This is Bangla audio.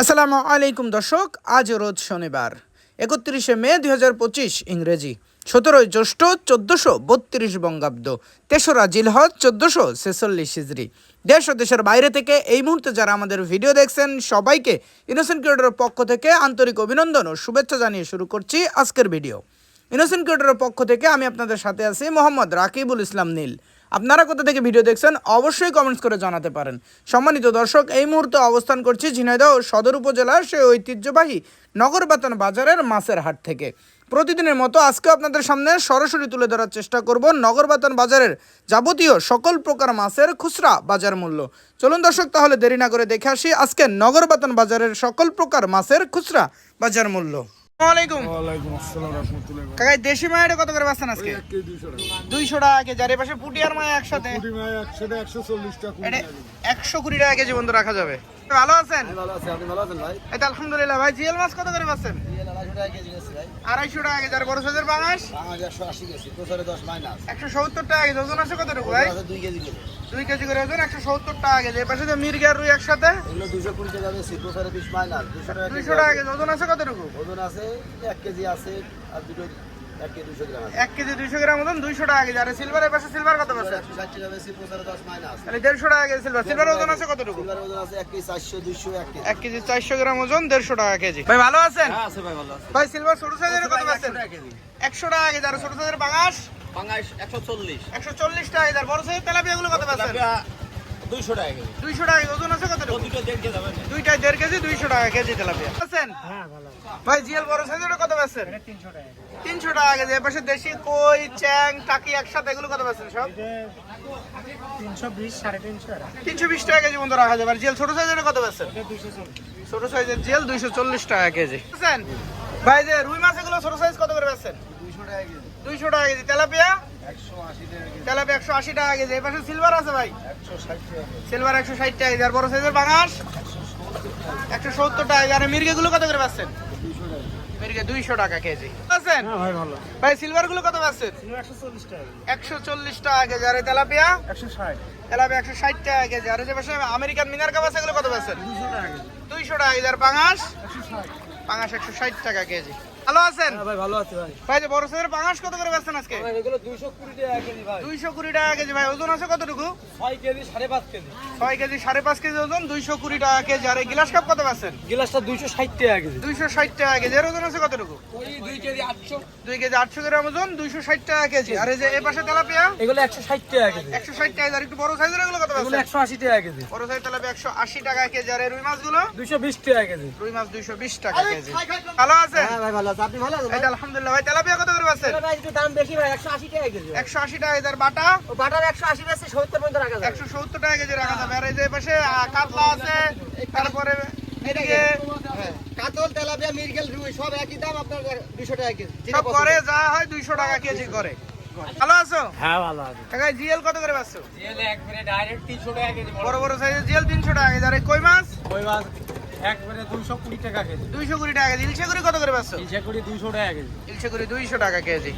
আসসালামু আলাইকুম দর্শক আজ রোজ শনিবার, একত্রিশে মে দুই হাজার পঁচিশ, ইংরেজি। সতেরোই জ্যৈষ্ঠ চোদ্দোশো বত্রিশ বঙ্গাব্দ, তেসরা জিলহজ চোদ্দোশো ছেচল্লিশ হিজড়ি দেশ ও দেশের বাইরে থেকে এই মুহূর্তে যারা আমাদের ভিডিও দেখছেন, সবাইকে ইনোসেন্ট ক্রিয়েটরের পক্ষ থেকে আন্তরিক অভিনন্দন ও শুভেচ্ছা জানিয়ে শুরু করছি আজকের ভিডিও। ইনোসেন্ট ক্রিয়েটরের পক্ষ থেকে আমি আপনাদের সাথে আছি মোহাম্মদ রাকিবুল ইসলাম নীল। আপনারা কোথা থেকে ভিডিও দেখছেন, অবশ্যই কমেন্টস করে জানাতে পারেন। সম্মানিত দর্শক, এই মুহূর্তে অবস্থান করছি ঝিনাইদহ সদর উপজেলার সেই ঐতিহ্যবাহী নগরবাতন বাজারের মাছের হাট থেকে। প্রতিদিনের মতো আজকে আপনাদের সামনে সরাসরি তুলে ধরার চেষ্টা করব নগরবাতন বাজারের যাবতীয় সকল প্রকার মাছের খুচরা বাজার মূল্য। চলুন দর্শক, তাহলে দেরি না করে দেখে আসি আজকে নগরবাতন বাজারের সকল প্রকার মাছের খুচরা বাজার মূল্য। কাকা দেশি মায়ের কত করে বাঁচছেন আজকে? দুইশো টাকা। কেজি আর পাশে পুটিয়ার মায়া একসাথে? একশো টাকা একশো চল্লিশ টাকা কুড়ি টাকা কেজি। একশো কুড়ি টাকা কেজি বন্ধু রাখা যাবে। ভালো আছেন? তো আলহামদুলিল্লাহ ভাই জিএল মাছ কত করে পাচ্ছেন? আড়াইশো টাকা কেজি ভাই। আড়াইশো টাকা কেজি আর বড় সাইজের বাংলাদেশ? একশো আশি গেছে প্রচারে দশ মাইনাস। একশো সত্তর টাকা কেজি ওজন আছে কতটুকু ভাই? দুই কেজি। দুই কেজি করে ওজন একশো সত্তর টাকা কেজি। এর পাশে যে মির্গা রুই একসাথে। এগুলো দুশো কুড়ি টাকা বেশি প্রচারে বিশ মাইনাস দুশো টাকা দুইশো টাকা কেজি। ওজন আছে কতটুকু? ওজন আছে এক কেজি আছে আর দুটো এক কেজি দুশো গ্রাম আছে। এক কেজি দুইশো গ্রাম ওজন দুইশো টাকা কেজি। আর সিলভার এর পাশে সিলভার কত দশ মাইনাস তাহলে দেড়শো টাকা কেজি সিলভার সিলভার ওজন আছে কতটুকু? ওজন আছে এক কেজি চারশো দুইশো এক এক কেজি চারশো গ্রাম ওজন দেড়শো টাকা কেজি। ভাই ভালো আছেন? আছে ভাই ভালো আছে। ভাই সিলভার ছোট সাইজের কত পাচ্ছেন? একশো টাকা কেজি। আর ছোট সাইজের বাঙাশ বাংলাদেশ একশো চল্লিশ। একশো চল্লিশ টাকা কেজি বড় সাইজের তেলাপিয়া গুলো কত পাচ্ছেন? দুইশো টাকা কেজি। দুইশো টাকা ওজন আছে দুটো দেড় কেজি যাবে দুইটাই দেড় কেজি দুইশো টাকা কেজি তেলাপিয়া। আছেন ভাই জিএল বড় সাইজের কত পাচ্ছেন? তিনশো টাকা কেজি। এর পাশে দেশি কই চ্যাং টাকি একসাথে এগুলো কত পাচ্ছেন সব? তিনশো বিশ তিনশো তিনশো বিশ টাকা কেজি বন্ধু রাখা যাবে আর জিএল ছোট সাইজের কত পাচ্ছেন? ছোট সাইজের জিএল দুইশো চল্লিশ টাকা কেজি। বুঝছেন ভাই যে রুই মাছ এগুলো ছোট সাইজ কত করে পাচ্ছেন দুইশো টাকা কেজি দুইশো টাকা কেজি তেলাপিয়া তেলাপিয়া একশো আশি টাকা কেজি এর পাশে সিলভার আছে ভাই সিলভার একশো ষাট টাকা কেজি আর বড় সাইজের বাঙাস একশো সত্তর টাকা আর কত করে পাচ্ছেন মির্গে দুইশো টাকা কেজি হ্যাঁ ভাই ভালো ভাই সিলভারগুলো কত পাচ্ছেন একশো চল্লিশ টাকা কেজি আর তেলাপিয়া একশো ষাট তেলাপিয়া একশো ষাট টাকা কেজি আর যে পাশে আমেরিকান মিনার কাপ আছে এগুলো কত পাচ্ছেন দুইশো টাকা কেজি আর পাঙাশ একশো ষাট টাকা কেজি। ভালো আছেন? ভাই ভালো আছে ভাই। ভাই যে বড় সাইজের পাঙাশ কত করে পাচ্ছেন আজকে? এগুলো দুইশো কুড়ি টাকা কেজি ভাই। দুইশো কুড়ি টাকা কেজি ভাই ওজন আছে কতটুকু? ছয় কেজি সাড়ে পাঁচ কেজি। ছয় কেজি সাড়ে পাঁচ কেজি ওজন দুইশো কুড়ি টাকা কেজি। আর এই গ্লাস কাপ কত পাচ্ছেন গিলাসটা দুইশো ষাট টাকা কেজি। দুইশো ষাট টাকা কেজি। এর ওজন আছে কতটুকু? ওই কেজি আটশো। দুই কেজি আটশো গ্রাম ওজন দুইশো ষাট টাকা কেজি। আর এই যে এই পাশে তেলাপিয়া? এগুলো একশো ষাট টাকা কেজি। একশো ষাট টাকা আর একটু বড় সাইজের এগুলো কত এগুলো একশো আশি টাকা কেজি। বড় সাইজ তেলাপিয়া একশো আশি টাকা কেজি। আর রুই মাছগুলো? দুইশো বিশ টাকা কেজি। রুই মাছ দুইশো বিশ টাকা কেজি। ভালো আছে ভাই ভালো আছে। আপনি ভালো আছেন এই আলহামদুলিল্লাহ ভাই তেলাপিয়া কত করে পাচ্ছেন ভাই একটু দাম বেশি ভাই একশো আশি টাকা কেজি। একশো আশি টাকা কেজি বাটা? ও বাটার একশো আশি বেশি পর্যন্ত রাখা যাবে। একশো সত্তর টাকা কেজি রাখা যাবে। আর এই যে পাশে কাতলা আছে তারপরে এদিকে কাতল তেলাপিয়া মিরগেল রুই সব একই দাম আপনার দুশো টাকা কেজি। সব করে যা হয় দুইশো টাকা কেজি করে। ভালো আছো? হ্যাঁ ভালো আছে। জিএল কত করে পাচ্ছ একবারে ডাইরেক্ট তিনশো টাকা কেজি বড়। বড় সাইজের জিএল তিনশো টাকা কেজি। আর কই মাছ? ওই মাছ? একবারে দুইশো কুড়ি টাকা কেজি। দুইশো কুড়ি টাকা কেজি। ইলশে কুড়ি কত করে পাচ্ছ? ইলশা কুড়ি দুইশো টাকা কেজি। ইলশে কুড়ি দুইশো টাকা কেজি।